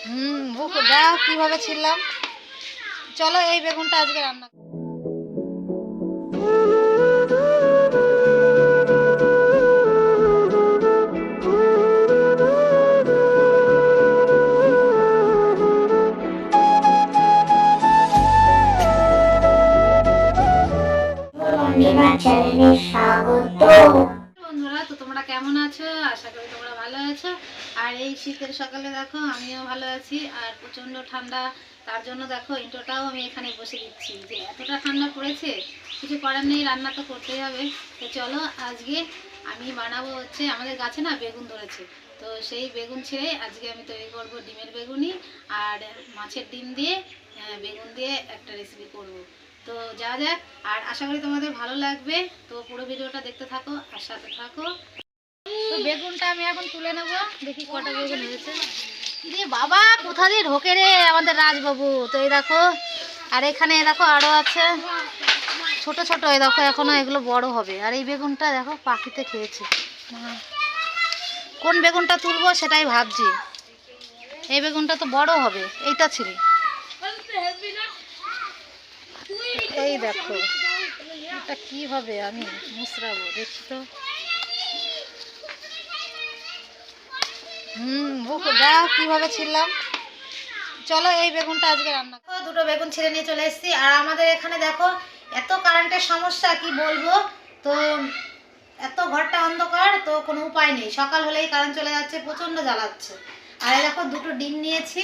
হুম বুক দেখ কীভাবে ছিললাম চলো এই বেগুনটা আজকে রান্না। বন্ধুরা চ্যানেলে স্বাগত বন্ধুরা তো তোমরা কেমন আছো আশা করি তোমরা ভালো আছো আর এই শীতের সকালে দেখো, আমিও ভালো আছি। আর প্রচণ্ড ঠান্ডা, তার জন্য দেখো ইন্টোটাও আমি এখানে বসে দিচ্ছি। যে এতটা ঠান্ডা পড়েছে, কিছু করার নেই, রান্না তো করতেই হবে। তো চলো, আজকে আমি বানাবো হচ্ছে, আমাদের গাছে না বেগুন ধরেছে। তো সেই বেগুন ছেড়ে আজকে আমি তৈরি করব ডিমের বেগুনি আর মাছের ডিম দিয়ে বেগুন দিয়ে একটা রেসিপি করব। তো যা যাক, আর আশা করি তোমাদের ভালো লাগবে। তো পুরো ভিডিওটা দেখতে থাকো, আর সাথে থাকো। বেগুনটা আমি এখন তুলে নেব। দেখি কটা বেগুন হয়েছে। রে বাবা, কোথা দিয়ে ঢোকে রে আমাদের রাজবাবু? তো এই দেখো, আর এখানে দেখো আরও আছে। ছোট ছোট, এই দেখো এখনও এগুলো বড় হবে। আর এই বেগুনটা দেখো পাখিতে খেয়েছে। কোন বেগুনটা তুলবো সেটাই ভাবছি। এই বেগুনটা তো বড় হবে, এইটা ছিল। এই দেখো, এটা কীভাবে আমি মুসরাবো দেখি তো। হুম দেখ কীভাবে চলো এই বেগুনটা আজকে রান্না। দুটো বেগুন নিয়ে চলে এসেছি। আর আমাদের এখানে দেখো, এত কারেন্টের সমস্যা বলব? তো এত ঘরটা অন্ধকার, তো কোনো উপায় নেই। সকাল হলেই কারেন্ট চলে যাচ্ছে, প্রচণ্ড জ্বালাচ্ছে। আর দেখো, দুটো ডিম নিয়েছি।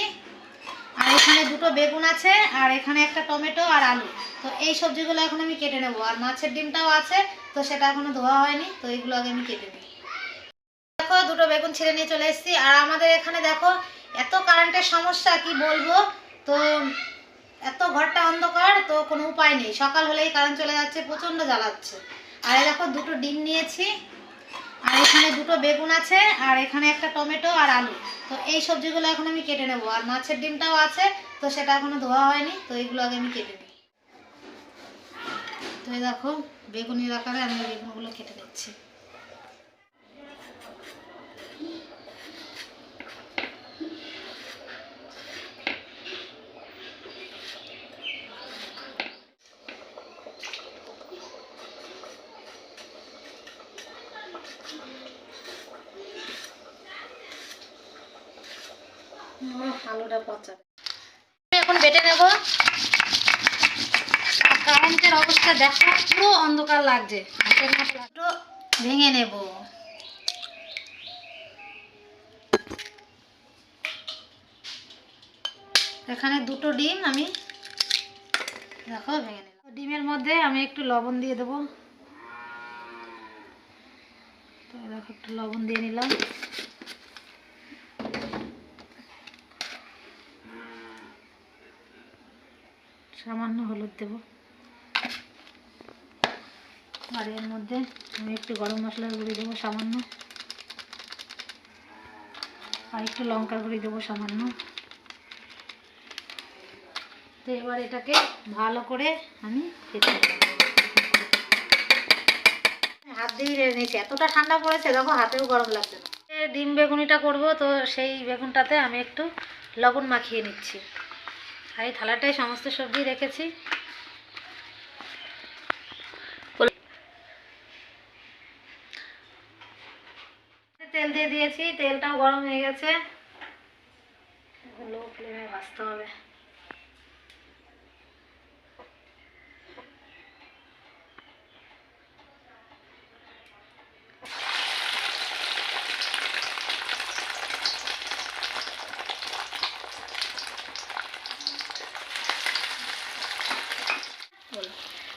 আর এখানে দুটো বেগুন আছে, আর এখানে একটা টমেটো আর আলু। তো এই সবজিগুলো এখন আমি কেটে নেব। আর মাছের ডিমটাও আছে, তো সেটা এখনও ধোয়া হয়নি, তো এইগুলো আগে আমি কেটে নিই দেখো, দুটো বেগুন ছিঁড়ে নিয়ে চলে এসেছি। আর আমাদের এখানে দেখো, এত কারেন্টের সমস্যা, কি বলব? তো এত ঘরটা অন্ধকার, তো কোনো উপায় নেই। সকাল হলেই কারেন্ট চলে যাচ্ছে, প্রচণ্ড জ্বালাচ্ছে। আর দেখো, দুটো ডিম নিয়েছি। আর এখানে দুটো বেগুন আছে, আর এখানে একটা টমেটো আর আলু। তো এই সবজিগুলো এখন আমি কেটে নেব। আর মাছের ডিমটাও আছে, তো সেটা এখনও ধোয়া হয়নি, তো এইগুলো আগে আমি কেটে নিই। তো দেখো, বেগুনির আকারে আমি বেগুনগুলো কেটে নিচ্ছি। আলুটা পচাবে এখন বেটে নেব। কারেন্টের অবস্থা দেখো, পুরো অন্ধকার লাগছে। ভেঙে নেব। এখানে দুটো ডিম আমি দেখো ভেঙে নিলাম। ডিমের মধ্যে আমি একটু লবণ দিয়ে দেবো। দেখো একটু লবণ দিয়ে নিলাম সামান্য হলুদ দেব। আর এর মধ্যে আমি একটু গরম মশলার গুঁড়ি দেবো সামান্য। আর একটু লঙ্কার গুঁড়ি দেবো সামান্য। তো এবার এটাকে ভালো করে আমি খেতে হাত দিয়ে নিয়েছি। এতটা ঠান্ডা পড়েছে, দেখো হাতেও গরম লাগছে না। ডিম বেগুনিটা করব, তো সেই বেগুনটাতে আমি একটু লবণ মাখিয়ে নিচ্ছি। আর এই থালাটায় সমস্ত সবজি রেখেছি। তেল দিয়ে দিয়েছি তেলটাও গরম হয়ে গেছে। লো ফ্লেমে ভাজতে হবে।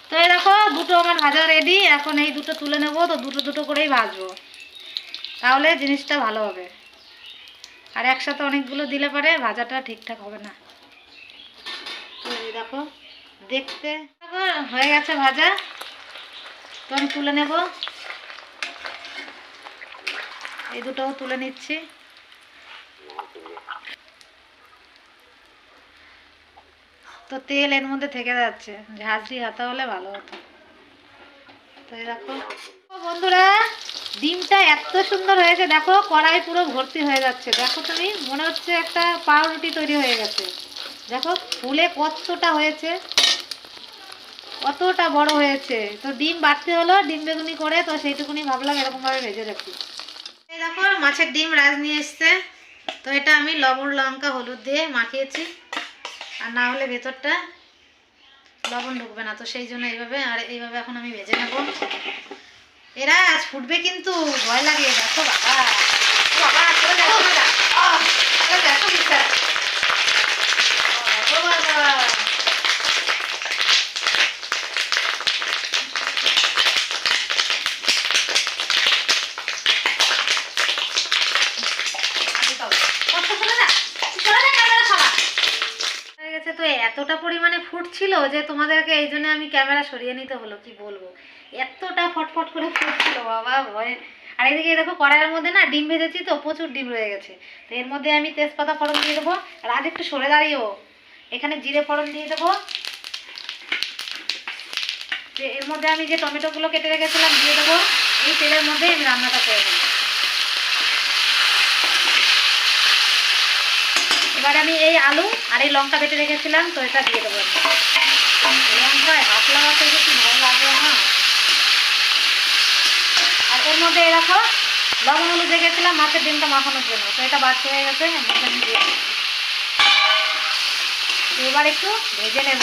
তো এই দেখো দুটো আমার ভাজা রেডি এখন এই দুটো তুলে নেব তো দুটো দুটো করেই ভাজবো। তাহলে জিনিসটা ভালো হবে। আর একসাথে অনেকগুলো দিলে পরে ভাজাটা ঠিকঠাক হবে না। দেখো দেখতে দেখো, হয়ে গেছে ভাজা। তো আমি তুলে নেব। এই দুটোও তুলে নিচ্ছি। তো তেল এর মধ্যে থেকে যাচ্ছে। ঝাঁঝরি হাতা হলে ভালো হতো। তো দেখো। বন্ধুরা ডিমটা এত সুন্দর হয়েছে, দেখো, কড়াই পুরো ভর্তি হয়ে যাচ্ছে। দেখো তুমি, মনে হচ্ছে একটা পাউরুটি তৈরি হয়ে গেছে। দেখো, ফুলে কতটা হয়েছে, কতটা বড় হয়েছে। তো ডিম বাড়তে হলো, ডিম বেগুনি করে, তো সেইটুকুনি ভাবলাম এরকমভাবে ভেজে রাখি। এই দেখো, মাছের ডিম রাজ নিয়ে এসছে। তো এটা আমি লবণ, লঙ্কা, হলুদ দিয়ে মাখিয়েছি। আর না হলে ভেতরটা লবণ ঢুকবে না। তো সেই জন্য এইভাবে, আর এইভাবে এখন আমি ভেজে নেব। এরা আজ ফুটবে কিন্তু ভয় লাগে দেখো বাবা। বাবা চলে যাও চলে যাও যাও। হয়ে তো এতটা পরিমাণে ফুটছিল যে তোমাদেরকে এই জন্য আমি ক্যামেরা সরিয়ে নিতে হলো কি বলব? এতটা ফটফট করে ফুটছিল, বাবা, ভয়ে। আর এদিকে দেখো, কড়াইয়ের মধ্যে না ডিম ভেজেছি তো, প্রচুর ডিম রয়ে গেছে। তো এর মধ্যে আমি তেজপাতা ফোড়ন দিয়ে দেবো, আর আজ একটু সরে দাঁড়িয়েও। এখানে জিরে ফোড়ন দিয়ে দেবো। যে এর মধ্যে আমি যে টমেটোগুলো কেটে রেখেছিলাম, দিয়ে দেবো। এই তেলের মধ্যে আমি রান্নাটা করে দেবো। এবার আমি এই আলু আর এই লঙ্কা বেটে রেখেছিলাম, তো এটা দিয়ে দেবো। লঙ্কায় হাত লাগাতে কি ভালো লাগে না এর মধ্যে এরকম লবণ হলুদ রেখেছিলাম মাছের ডিমটা মাখানোর জন্য। তো এটা বাড়তে হয়ে গেছে এবার একটু ভেজে নেব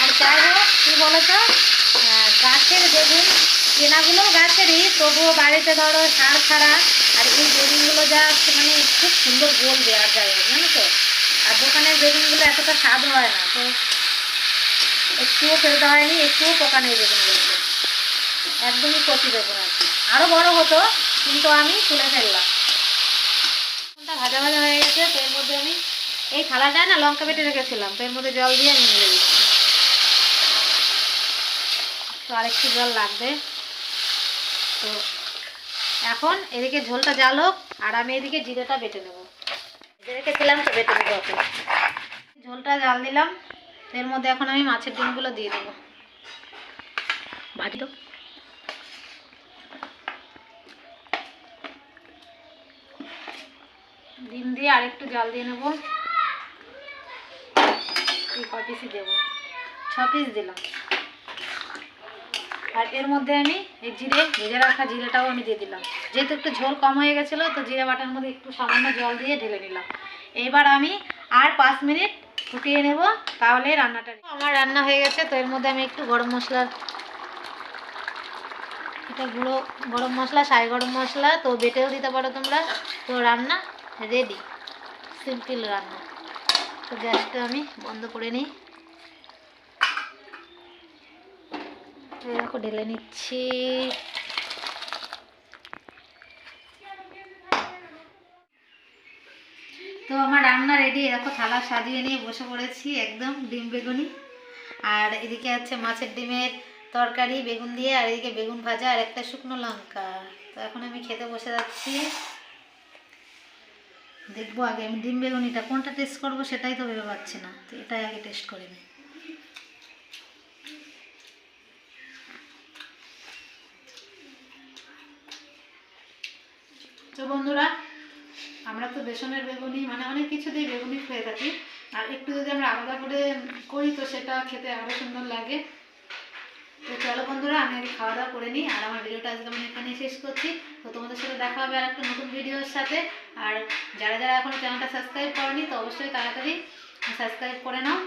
আর যাই হোক, কী বলতো গাছের বেগুন কেনাগুলো গাছেরই, তবুও বাড়িতে ধরো সার ছাড়া, আর এই বেগুনগুলো যা মানে খুব সুন্দর গলবে দেওয়া যায় জানো তো? আর দোকানের বেগুনগুলো এতটা স্বাদ হয় না, তো একটুও ফেলতে হয়নি একটুও পোকা নেই বেগুনগুলোতে একদমই কচি বেগুন আর কি। আরও বড় হতো, কিন্তু আমি তুলে ফেললাম। বেগুনটা ভাজা ভাজা হয়ে গেছে, তো এর মধ্যে আমি এই থালাটায় না লঙ্কা বেটে রেখেছিলাম, তো এর মধ্যে জল দিয়ে আমি মিলে দিচ্ছি। তো আরেকটু জল লাগবে। তো এখন এদিকে ঝোলটা জাল হোক, আর আমি এদিকে জিরেটা বেটে নেব। রেখেছিলাম তো বেটে নেব ঝোলটা জাল দিলাম এর মধ্যে এখন আমি মাছের ডিমগুলো দিয়ে দেবো। ভাজি ডিম দিয়ে আরেকটু জল দিয়ে নেব। ক পিসই দেবো। ছ পিস দিলাম। আর এর মধ্যে আমি এই জিরে, ভেজে রাখা জিরেটাও আমি দিয়ে দিলাম। যেহেতু একটু ঝোল কম হয়ে গেছিল, তো জিরে বাটার মধ্যে একটু সামান্য জল দিয়ে ঢেলে নিলাম। এবার আমি আর পাঁচ মিনিট ফুটিয়ে নেব, তাহলে রান্নাটা আমার রান্না হয়ে গেছে, তো এর মধ্যে আমি একটু গরম মশলা, এটা গুঁড়ো, গরম মশলা, সাই গরম মশলা, তো বেটেও দিতে পারো তোমরা। তো রান্না রেডি, সিম্পল রান্না। তো গ্যাসটা আমি বন্ধ করে নিই। ঢেলে নিচ্ছি। তো আমার রান্না রেডি এরকম থালা সাজিয়ে নিয়ে বসে পড়েছি, একদম ডিম বেগুনি। আর এদিকে আছে মাছের ডিমের তরকারি, বেগুন দিয়ে, আর এদিকে বেগুন ভাজা, আর একটা শুকনো লঙ্কা। তো এখন আমি খেতে বসে যাচ্ছি। দেখব আগে আমি ডিম বেগুনিটা কোনটা টেস্ট করব সেটাই তো ভেবে পাচ্ছি না, তো এটাই আগে টেস্ট করে নিই। তো বন্ধুরা আমরা তো বেসনের বেগুনি মানে অনেক কিছু দিয়ে বেগুনি খেয়ে থাকি। আর একটু যদি আমরা আলাদা করে করি, তো সেটা খেতে আরও সুন্দর লাগে। তো চলো বন্ধুরা, আমি আগে খাওয়া দাওয়া করে নিই, আর আমার ভিডিওটা আজকে আমি এখানেই শেষ করছি। তো তোমাদের সাথে দেখা হবে আর একটা নতুন ভিডিওর সাথে। আর যারা যারা এখনও চ্যানেলটা সাবস্ক্রাইব করেনি, তো অবশ্যই তাড়াতাড়ি সাবস্ক্রাইব করে নাও।